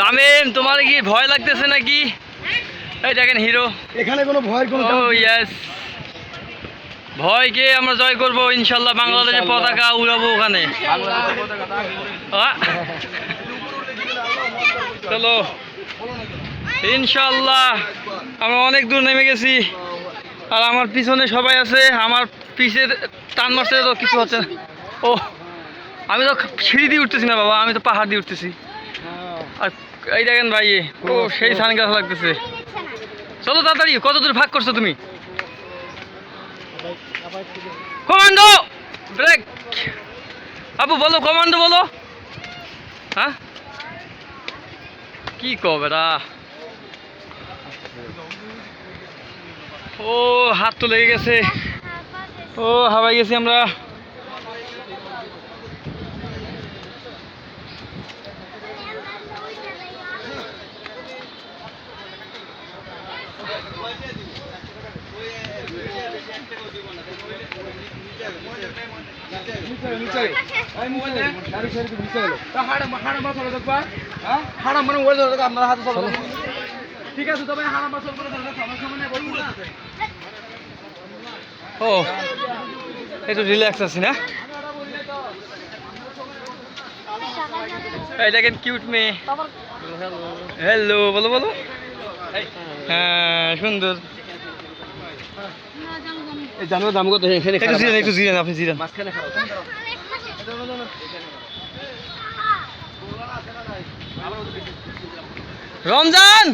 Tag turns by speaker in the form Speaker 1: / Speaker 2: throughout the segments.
Speaker 1: তামিম তোমার কি ভয় লাগতেছে নাকি? এই দেখেন হিরো।
Speaker 2: এখানে কোনো ভয়ের কোনো
Speaker 1: ও ইয়েস ভয়কে আমরা জয় করব ইনশাল্লাহ বাংলাদেশের পতাকা উড়াবো ওখানে। চলো। ইনশাল্লাহ আমরা অনেক দূর নেমে গেছি। আর আমার পিছনে সবাই আছে আমার পিছের টান মারছে তো কিছু হচ্ছে। ও আমি তো সিঁড়ি দিয়ে উঠতেছি না বাবা, আমি তো পাহাড় দিয়ে উঠতেছি। আর এই দেখেন ভাই, ও সেই সান গাছ লাগতেছে। চলো তাড়াতাড়ি, কত দূর ভাগ করছ তুমি? কমান্ডো! ব্রেক! আবু, বলো, কমান্ডো বলো। হ্যাঁ? কি কবেরা ও, হাত তো লেগে গেছে। ও, হাওয়াই গেছি আমরা
Speaker 2: হারাম মানে ওই ধরে আপনার হাতে চলো ঠিক আছে তবে হারাম মাছ করে সমস্যা মানে বলব না
Speaker 1: ও একটু রিল্যাক্স আছি না? এই দেখেন কিউট মেয়ে। হ্যালো বলো বলো। হ্যাঁ সুন্দর।
Speaker 2: এই জানো দাম কত? এখানে
Speaker 1: একটু জিরেন একটু জিরেন আপনি জিরেন।
Speaker 2: মাঝখানে খারাপ।
Speaker 1: রমজান!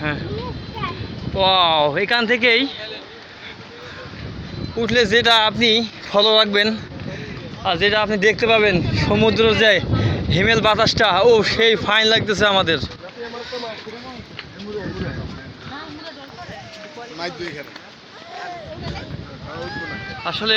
Speaker 1: হ্যাঁ। এখান থেকেই উঠলে যেটা আপনি ফলো রাখবেন। আর যেটা আপনি দেখতে পাবেন সমুদ্র যায় হিমেল বাতাসটা ও সেই ফাইন লাগতেছে আমাদের। আসলে